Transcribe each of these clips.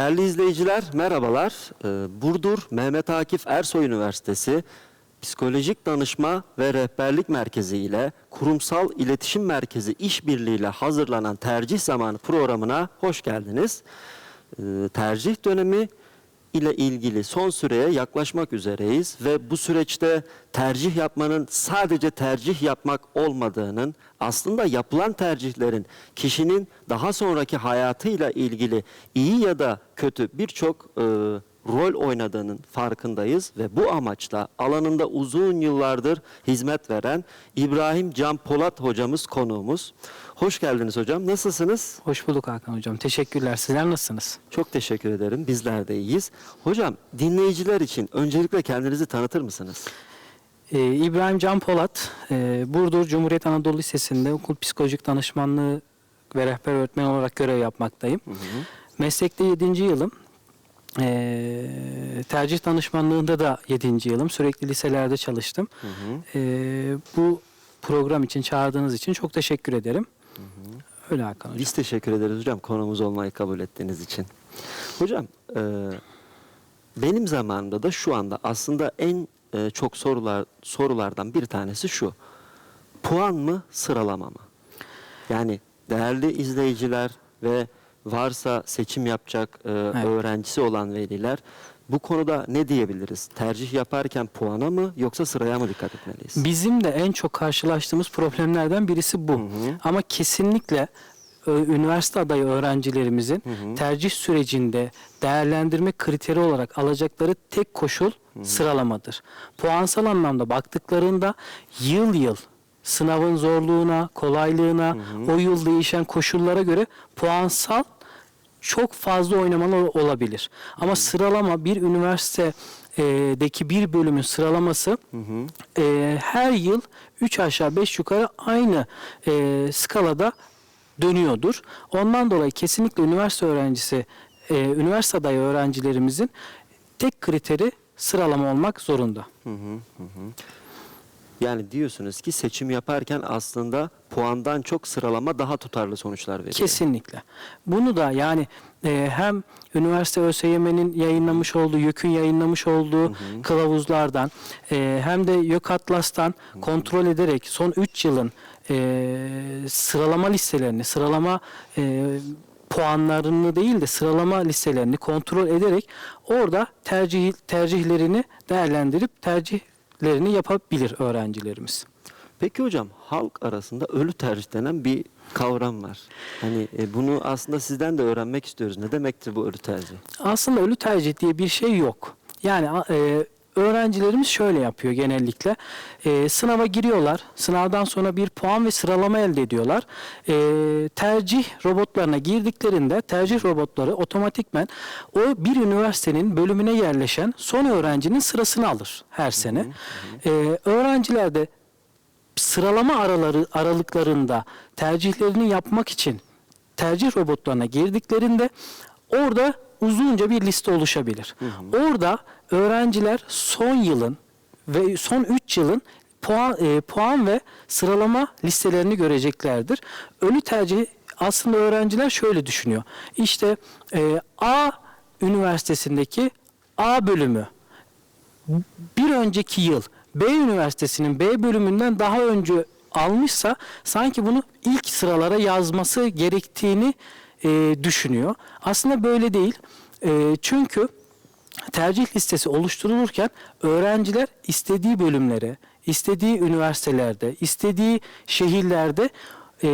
Değerli izleyiciler merhabalar. Ee, Burdur Mehmet Akif Ersoy Üniversitesi Psikolojik Danışma ve Rehberlik Merkezi ile Kurumsal İletişim Merkezi işbirliğiyle hazırlanan Tercih Zamanı programına hoş geldiniz. Ee, Tercih dönemi ile ilgili son süreye yaklaşmak üzereyiz ve bu süreçte tercih yapmanın sadece tercih yapmak olmadığının aslında yapılan tercihlerin kişinin daha sonraki hayatıyla ilgili iyi ya da kötü birçok e, rol oynadığının farkındayız ve bu amaçla alanında uzun yıllardır hizmet veren İbrahim Can Polat hocamız konuğumuz. Hoş geldiniz hocam. Nasılsınız? Hoş bulduk Hakan Hocam. Teşekkürler. Sizler nasılsınız? Çok teşekkür ederim. Bizler de iyiyiz. Hocam dinleyiciler için öncelikle kendinizi tanıtır mısınız? Ee, İbrahim Can Polat, e, Burdur Cumhuriyet Anadolu Lisesi'nde okul psikolojik danışmanlığı ve rehber öğretmen olarak görev yapmaktayım. Meslekte 7. yılım. Ee, tercih danışmanlığında da 7. yılım. Sürekli liselerde çalıştım. Ee, bu program için çağırdığınız için çok teşekkür ederim. Öyle Hakan Hocam. Biz teşekkür ederiz hocam konumuz olmayı kabul ettiğiniz için. Hocam e, benim zamanımda da şu anda aslında en e, çok sorular sorulardan bir tanesi şu. Puan mı sıralama mı? Yani değerli izleyiciler ve varsa seçim yapacak e, öğrencisi olan veliler bu konuda ne diyebiliriz? Tercih yaparken puana mı yoksa sıraya mı dikkat etmeliyiz? Bizim de en çok karşılaştığımız problemlerden birisi bu. Ama kesinlikle e, üniversite adayı öğrencilerimizin tercih sürecinde değerlendirme kriteri olarak alacakları tek koşul sıralamadır. Puansal anlamda baktıklarında yıl yıl sınavın zorluğuna, kolaylığına, o yıl değişen koşullara göre puansal çok fazla oynamalı olabilir. Ama sıralama bir üniversitedeki bir bölümün sıralaması e, her yıl 3 aşağı 5 yukarı aynı e, skalada dönüyordur. Ondan dolayı kesinlikle üniversite öğrencisi, e, üniversite adayı öğrencilerimizin tek kriteri sıralama olmak zorunda. Yani diyorsunuz ki seçim yaparken aslında puandan çok sıralama daha tutarlı sonuçlar veriyor. Kesinlikle. Bunu da yani e, hem üniversite ÖSYM'nin yayınlamış olduğu, YÖK'ün yayınlamış olduğu kılavuzlardan e, hem de YÖK Atlas'tan kontrol ederek son 3 yılın e, sıralama listelerini, sıralama e, puanlarını değil de sıralama listelerini kontrol ederek orada tercih tercihlerini değerlendirip tercihlerini yapabilir öğrencilerimiz. Peki hocam halk arasında ölü tercih denen bir kavram var. Hani e, bunu aslında sizden de öğrenmek istiyoruz. Ne demektir bu ölü tercih? Aslında ölü tercih diye bir şey yok. Yani e, öğrencilerimiz şöyle yapıyor genellikle. E, sınava giriyorlar. Sınavdan sonra bir puan ve sıralama elde ediyorlar. E, tercih robotlarına girdiklerinde tercih robotları otomatikmen o bir üniversitenin bölümüne yerleşen son öğrencinin sırasını alır her sene. E, öğrenciler de sıralama araları aralıklarında tercihlerini yapmak için tercih robotlarına girdiklerinde orada uzunca bir liste oluşabilir. Orada öğrenciler son yılın ve son 3 yılın puan e, puan ve sıralama listelerini göreceklerdir. Ölü tercih aslında öğrenciler şöyle düşünüyor. İşte e, A üniversitesindeki A bölümü bir önceki yıl B üniversitesinin B bölümünden daha önce almışsa sanki bunu ilk sıralara yazması gerektiğini e, düşünüyor. Aslında böyle değil. E, çünkü tercih listesi oluşturulurken öğrenciler istediği bölümlere, istediği üniversitelerde, istediği şehirlerde e,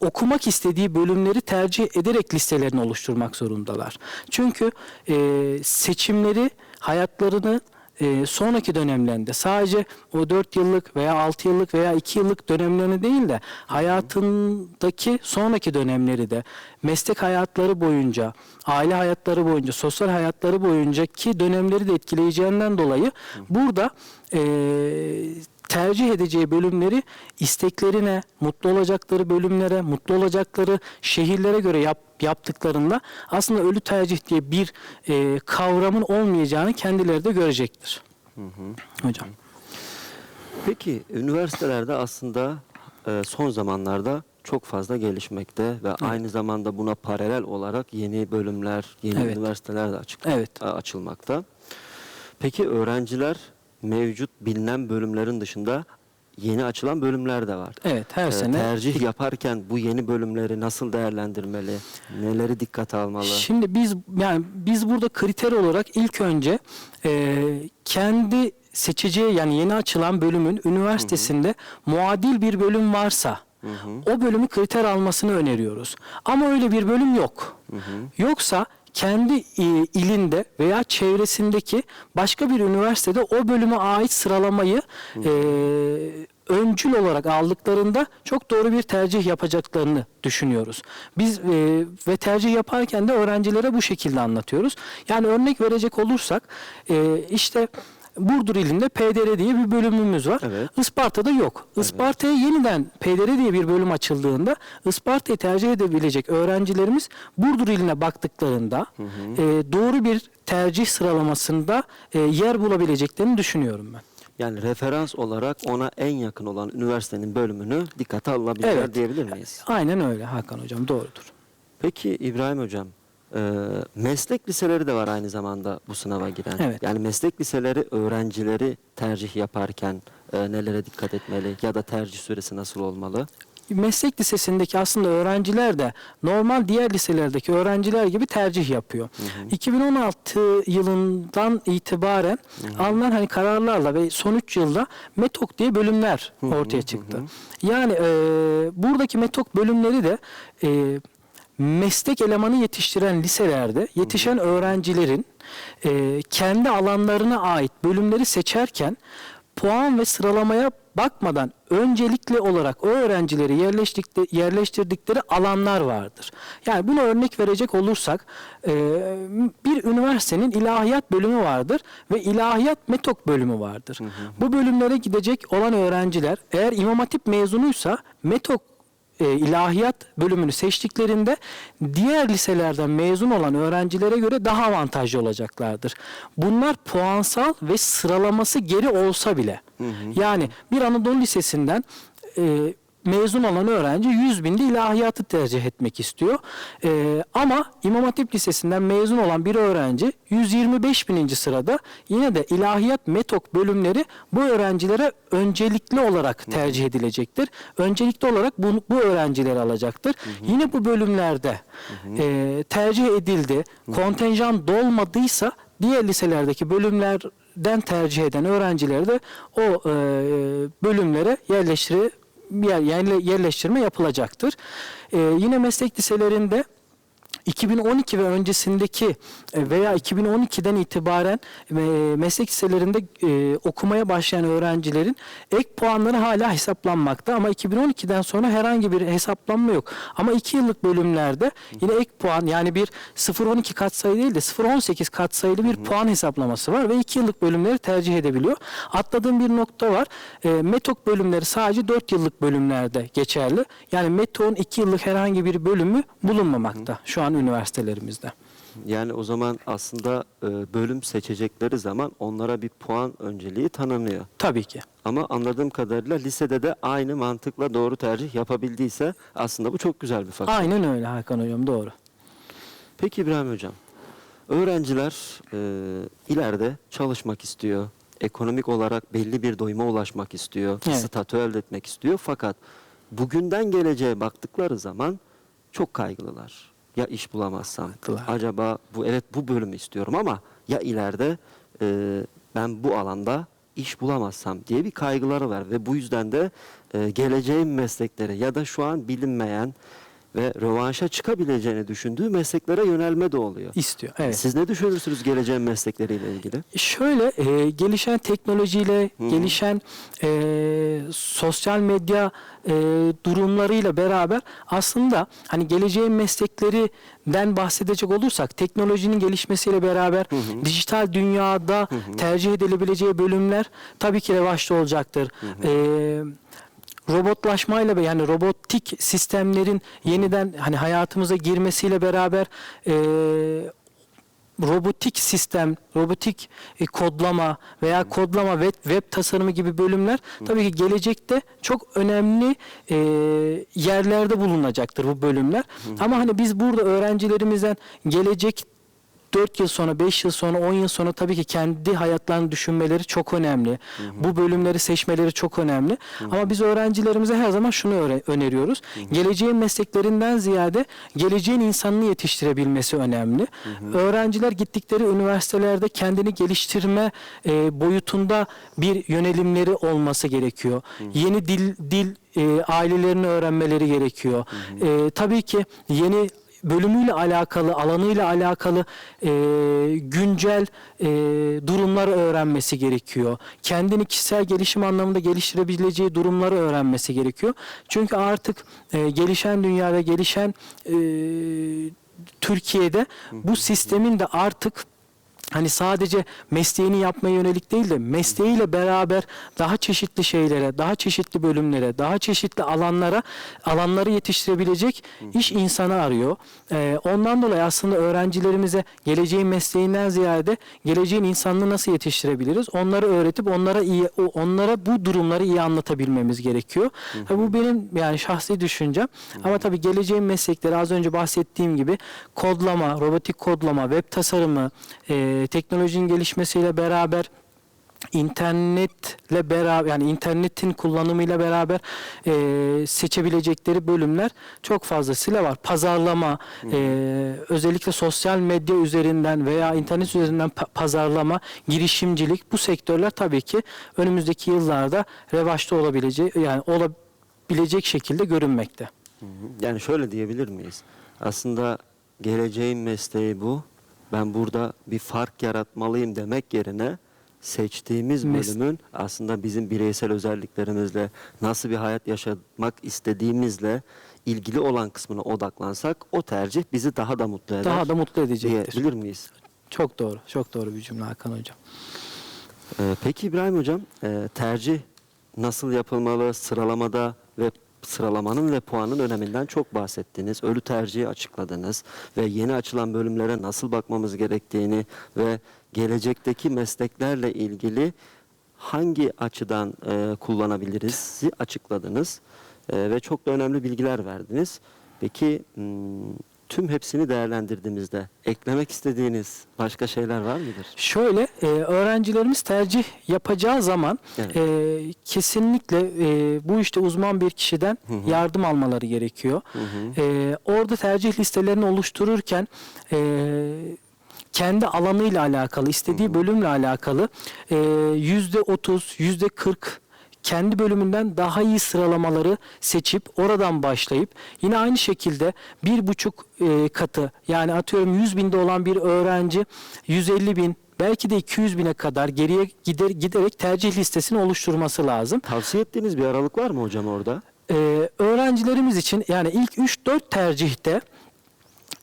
okumak istediği bölümleri tercih ederek listelerini oluşturmak zorundalar. Çünkü e, seçimleri hayatlarını e, sonraki dönemlerinde sadece o 4 yıllık veya 6 yıllık veya 2 yıllık dönemlerini değil de hayatındaki sonraki dönemleri de meslek hayatları boyunca, aile hayatları boyunca, sosyal hayatları boyunca ki dönemleri de etkileyeceğinden dolayı burada e, tercih edeceği bölümleri isteklerine, mutlu olacakları bölümlere, mutlu olacakları şehirlere göre yap, yaptıklarında aslında ölü tercih diye bir e, kavramın olmayacağını kendileri de görecektir. Hocam. Peki üniversitelerde aslında e, son zamanlarda çok fazla gelişmekte ve aynı zamanda buna paralel olarak yeni bölümler, yeni Evet. üniversiteler de açık, Evet. açılmakta. Peki öğrenciler mevcut bilinen bölümlerin dışında yeni açılan bölümler de var. Evet her Ee, sene tercih yaparken bu yeni bölümleri nasıl değerlendirmeli? Neleri dikkate almalı? Şimdi biz yani biz burada kriter olarak ilk önce e, kendi seçeceği yani yeni açılan bölümün üniversitesinde muadil bir bölüm varsa o bölümü kriter almasını öneriyoruz. Ama öyle bir bölüm yok. Yoksa kendi e, ilinde veya çevresindeki başka bir üniversitede o bölüme ait sıralamayı e, öncül olarak aldıklarında çok doğru bir tercih yapacaklarını düşünüyoruz. Biz e, ve tercih yaparken de öğrencilere bu şekilde anlatıyoruz. Yani örnek verecek olursak e, işte Burdur ilinde PDR diye bir bölümümüz var. Evet. Isparta'da yok. Isparta'ya yeniden PDR diye bir bölüm açıldığında Isparta'yı tercih edebilecek öğrencilerimiz Burdur iline baktıklarında e, doğru bir tercih sıralamasında e, yer bulabileceklerini düşünüyorum ben. Yani referans olarak ona en yakın olan üniversitenin bölümünü dikkate alabilirler Evet. diyebilir miyiz? Aynen öyle Hakan Hocam doğrudur. Peki İbrahim Hocam, e, meslek liseleri de var aynı zamanda bu sınava giren. Evet. Yani meslek liseleri öğrencileri tercih yaparken e, nelere dikkat etmeli ya da tercih süresi nasıl olmalı? meslek lisesindeki aslında öğrenciler de normal diğer liselerdeki öğrenciler gibi tercih yapıyor. 2016 yılından itibaren alınan hani kararlarla ve son 3 yılda METOK diye bölümler ortaya çıktı. Yani e, buradaki METOK bölümleri de e, meslek elemanı yetiştiren liselerde yetişen öğrencilerin e, kendi alanlarına ait bölümleri seçerken puan ve sıralamaya bakmadan öncelikli olarak o öğrencileri yerleştirdikleri alanlar vardır. Yani buna örnek verecek olursak e, bir üniversitenin ilahiyat bölümü vardır ve ilahiyat metok bölümü vardır. Bu bölümlere gidecek olan öğrenciler eğer İmam Hatip mezunuysa metok e, ilahiyat bölümünü seçtiklerinde diğer liselerden mezun olan öğrencilere göre daha avantajlı olacaklardır. Bunlar puansal ve sıralaması geri olsa bile. Yani bir Anadolu Lisesi'nden e, mezun olan öğrenci 100 binde ilahiyatı tercih etmek istiyor. E, ama İmam Hatip Lisesi'nden mezun olan bir öğrenci 125 bininci sırada yine de ilahiyat metok bölümleri bu öğrencilere öncelikli olarak tercih edilecektir. Öncelikli olarak bu, bu öğrencileri alacaktır. Yine bu bölümlerde e, tercih edildi, kontenjan dolmadıysa diğer liselerdeki bölümlerden tercih eden öğrencileri de o e, bölümlere yerleştire yer, yerle- yerleştirme yapılacaktır. E, yine meslek liselerinde 2012 ve öncesindeki e, veya 2012'den itibaren e, meslek liselerinde e, okumaya başlayan öğrencilerin ek puanları hala hesaplanmakta ama 2012'den sonra herhangi bir hesaplanma yok. Ama 2 yıllık bölümlerde yine ek puan yani bir 0-12 katsayı değil de 0-18 katsayılı bir puan hesaplaması var ve 2 yıllık bölümleri tercih edebiliyor. Atladığım bir nokta var. Metok bölümleri sadece 4 yıllık bölümlerde geçerli. Yani metokun 2 yıllık herhangi bir bölümü bulunmamakta şu an üniversitelerimizde. Yani o zaman aslında e, bölüm seçecekleri zaman onlara bir puan önceliği tanınıyor. Tabii ki. Ama anladığım kadarıyla lisede de aynı mantıkla doğru tercih yapabildiyse aslında bu çok güzel bir faktör. Aynen öyle Hakan Hocam doğru. Peki İbrahim Hocam, öğrenciler e, ileride çalışmak istiyor, ekonomik olarak belli bir doyuma ulaşmak istiyor, Evet. statü elde etmek istiyor. Fakat bugünden geleceğe baktıkları zaman çok kaygılılar. Ya iş bulamazsam, Haklılar. acaba bu evet bu bölümü istiyorum ama ya ileride e, ben bu alanda iş bulamazsam diye bir kaygıları var ve bu yüzden de e, geleceğin meslekleri ya da şu an bilinmeyen ve rövanşa çıkabileceğini düşündüğü mesleklere yönelme de oluyor. İstiyor. Evet. Siz ne düşünürsünüz geleceğin meslekleriyle ilgili? Şöyle e, gelişen teknolojiyle, gelişen e, sosyal medya e, durumlarıyla beraber aslında hani geleceğin mesleklerinden bahsedecek olursak teknolojinin gelişmesiyle beraber dijital dünyada tercih edilebileceği bölümler tabii ki revaçta olacaktır. E, robotlaşmayla ve yani robotik sistemlerin yeniden hani hayatımıza girmesiyle beraber e, robotik sistem, robotik e, kodlama veya kodlama web, web tasarımı gibi bölümler tabii ki gelecekte çok önemli e, yerlerde bulunacaktır bu bölümler. Ama hani biz burada öğrencilerimizden gelecek 4 yıl sonra, 5 yıl sonra, 10 yıl sonra tabii ki kendi hayatlarını düşünmeleri çok önemli. Bu bölümleri seçmeleri çok önemli. Ama biz öğrencilerimize her zaman şunu öneriyoruz. Geleceğin mesleklerinden ziyade geleceğin insanını yetiştirebilmesi önemli. Öğrenciler gittikleri üniversitelerde kendini geliştirme e, boyutunda bir yönelimleri olması gerekiyor. Yeni dil dil e, ailelerini öğrenmeleri gerekiyor. E, tabii ki yeni bölümüyle alakalı, alanıyla alakalı e, güncel e, durumları öğrenmesi gerekiyor. Kendini kişisel gelişim anlamında geliştirebileceği durumları öğrenmesi gerekiyor. Çünkü artık e, gelişen dünyada, gelişen e, Türkiye'de bu sistemin de artık hani sadece mesleğini yapmaya yönelik değil de mesleğiyle beraber daha çeşitli şeylere, daha çeşitli bölümlere, daha çeşitli alanlara alanları yetiştirebilecek iş insanı arıyor. Ee, ondan dolayı aslında öğrencilerimize geleceğin mesleğinden ziyade geleceğin insanını nasıl yetiştirebiliriz? Onları öğretip onlara iyi onlara bu durumları iyi anlatabilmemiz gerekiyor. Tabii bu benim yani şahsi düşüncem. Ama tabii geleceğin meslekleri az önce bahsettiğim gibi kodlama, robotik kodlama, web tasarımı, e, teknolojinin gelişmesiyle beraber internetle beraber yani internetin kullanımıyla beraber e, seçebilecekleri bölümler çok fazlasıyla var. Pazarlama, e, özellikle sosyal medya üzerinden veya internet üzerinden pa- pazarlama, girişimcilik bu sektörler tabii ki önümüzdeki yıllarda revaçta olabilecek yani olabilecek şekilde görünmekte. Yani şöyle diyebilir miyiz? Aslında geleceğin mesleği bu. Ben burada bir fark yaratmalıyım demek yerine seçtiğimiz bölümün aslında bizim bireysel özelliklerimizle nasıl bir hayat yaşamak istediğimizle ilgili olan kısmına odaklansak o tercih bizi daha da mutlu eder. Daha da mutlu edecektir. diyebilir miyiz? Çok doğru. Çok doğru bir cümle Hakan hocam. Ee, peki İbrahim Hocam, e, tercih nasıl yapılmalı, sıralamada ve sıralamanın ve puanın öneminden çok bahsettiniz. Ölü tercihi açıkladınız ve yeni açılan bölümlere nasıl bakmamız gerektiğini ve gelecekteki mesleklerle ilgili hangi açıdan e, kullanabiliriz açıkladınız E, ve çok da önemli bilgiler verdiniz. Peki hmm, tüm hepsini değerlendirdiğimizde eklemek istediğiniz başka şeyler var mıdır? Şöyle e, öğrencilerimiz tercih yapacağı zaman Evet. e, kesinlikle e, bu işte uzman bir kişiden Hı hı. yardım almaları gerekiyor. Hı hı. E, orada tercih listelerini oluştururken e, kendi alanıyla alakalı, istediği bölümle alakalı e, yüzde otuz, yüzde kırk kendi bölümünden daha iyi sıralamaları seçip oradan başlayıp yine aynı şekilde bir buçuk e, katı yani atıyorum 100 binde olan bir öğrenci 150 bin belki de 200 bine kadar geriye gider, giderek tercih listesini oluşturması lazım. Tavsiye ettiğiniz bir aralık var mı hocam orada? Ee, öğrencilerimiz için yani ilk 3-4 tercihte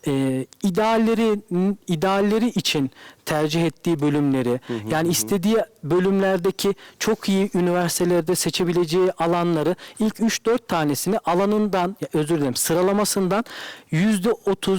e, idealleri idealleri için tercih ettiği bölümleri yani istediği bölümlerdeki çok iyi üniversitelerde seçebileceği alanları ilk 3-4 tanesini alanından özür dilerim sıralamasından %30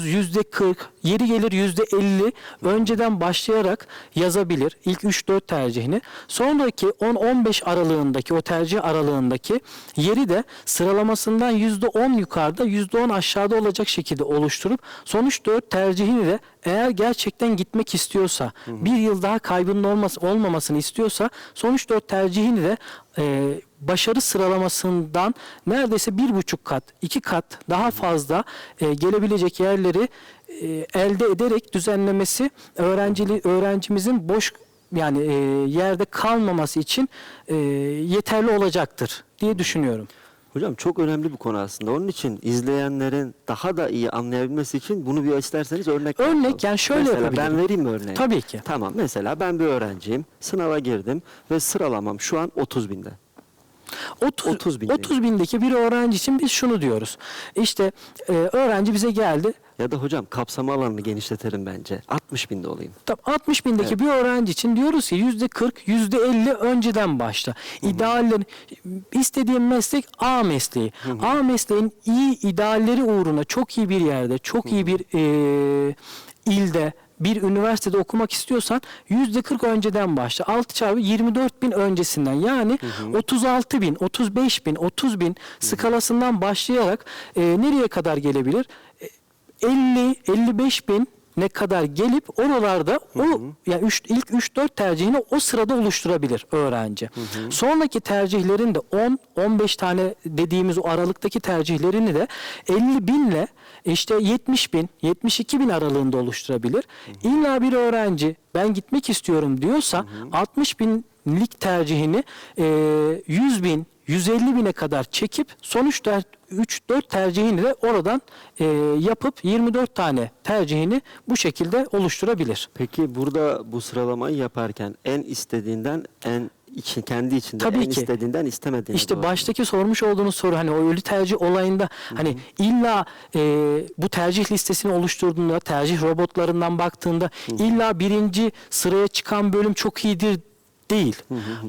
%40 yeri gelir %50 önceden başlayarak yazabilir ilk 3-4 tercihini. Sonraki 10-15 aralığındaki o tercih aralığındaki yeri de sıralamasından %10 yukarıda %10 aşağıda olacak şekilde oluşturup sonuç 4 tercihini de eğer gerçekten gitmek istiyorsa, bir yıl daha kaybının olması, olmamasını istiyorsa sonuç 4 tercihini de e, başarı sıralamasından neredeyse bir buçuk kat, iki kat daha fazla e, gelebilecek yerleri e, elde ederek düzenlemesi öğrencili öğrencimizin boş yani e, yerde kalmaması için e, yeterli olacaktır diye düşünüyorum. Hocam çok önemli bir konu aslında. Onun için izleyenlerin daha da iyi anlayabilmesi için bunu bir isterseniz örnek Örnek, yapalım. yani şöyle mesela yapabilirim. ben vereyim mi örneği? Tabii ki. Tamam mesela ben bir öğrenciyim. Sınava girdim ve sıralamam şu an 30 binde. 30, 30 bin 30 bindeki bir öğrenci için biz şunu diyoruz. İşte e, öğrenci bize geldi. Ya da hocam kapsama alanını genişletelim bence. 60 binde olayım. Tam 60 bindeki bir öğrenci için diyoruz ki yüzde 40, yüzde 50 önceden başla. İdeallerin istediğim meslek A mesleği. A mesleğin iyi idealleri uğruna çok iyi bir yerde, çok iyi bir e, ilde bir üniversitede okumak istiyorsan yüzde 40 önceden başla. 6 çarpı 24 bin öncesinden yani 36 bin, 35 bin, 30 bin skalasından başlayarak e, nereye kadar gelebilir? E, 50, 55 bin ne kadar gelip oralarda o yani üç, ilk 3-4 tercihini o sırada oluşturabilir öğrenci. Sonraki tercihlerin de 10 15 tane dediğimiz o aralıktaki tercihlerini de 50 binle işte 70 bin 72 bin aralığında oluşturabilir. İlla bir öğrenci ben gitmek istiyorum diyorsa 60 binlik tercihini e, 100 bin 150 bine kadar çekip son 3-4 tercihini de oradan e, yapıp 24 tane tercihini bu şekilde oluşturabilir. Peki burada bu sıralamayı yaparken en istediğinden en için kendi içinde Tabii en ki. istediğinden istemediğine İşte doğru. baştaki sormuş olduğunuz soru hani o ölü tercih olayında hani illa e, bu tercih listesini oluşturduğunda tercih robotlarından baktığında illa birinci sıraya çıkan bölüm çok iyidir değil.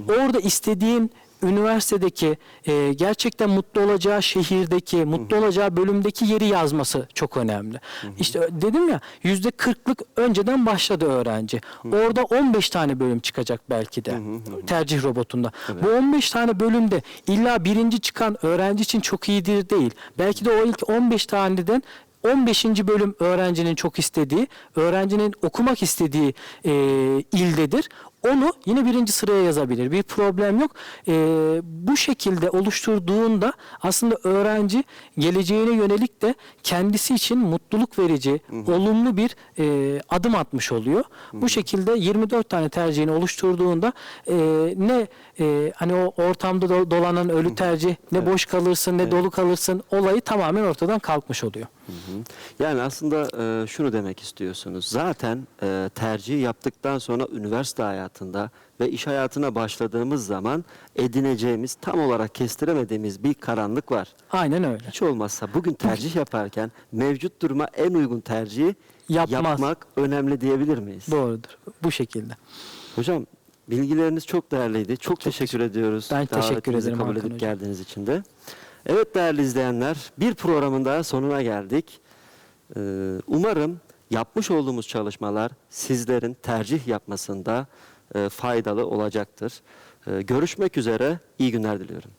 Orada istediğin üniversitedeki e, gerçekten mutlu olacağı şehirdeki, mutlu olacağı bölümdeki yeri yazması çok önemli. İşte dedim ya yüzde kırklık önceden başladı öğrenci. Orada 15 tane bölüm çıkacak belki de tercih robotunda. Bu 15 tane bölümde illa birinci çıkan öğrenci için çok iyidir değil. Belki de o ilk 15 taneden 15. bölüm öğrencinin çok istediği, öğrencinin okumak istediği e, ildedir. Onu yine birinci sıraya yazabilir. Bir problem yok. E, bu şekilde oluşturduğunda aslında öğrenci geleceğine yönelik de kendisi için mutluluk verici, olumlu bir e, adım atmış oluyor. Bu şekilde 24 tane tercihini oluşturduğunda e, ne e, hani o ortamda do- dolanan ölü tercih, ne boş kalırsın, ne dolu kalırsın olayı tamamen ortadan kalkmış oluyor. Hı hı. Yani aslında e, şunu demek istiyorsunuz. Zaten e, tercih yaptıktan sonra üniversite hayatında ve iş hayatına başladığımız zaman edineceğimiz tam olarak kestiremediğimiz bir karanlık var. Aynen öyle. Hiç olmazsa bugün tercih yaparken mevcut duruma en uygun tercihi Yapmaz. yapmak önemli diyebilir miyiz? Doğrudur. Bu şekilde. Hocam bilgileriniz çok değerliydi. Çok, teşekkür ediyoruz. Ben teşekkür ederim kabul Hakan edip hocam. geldiğiniz için de. Evet değerli izleyenler bir programın daha sonuna geldik. Ee, umarım yapmış olduğumuz çalışmalar sizlerin tercih yapmasında faydalı olacaktır. Ee, görüşmek üzere. İyi günler diliyorum.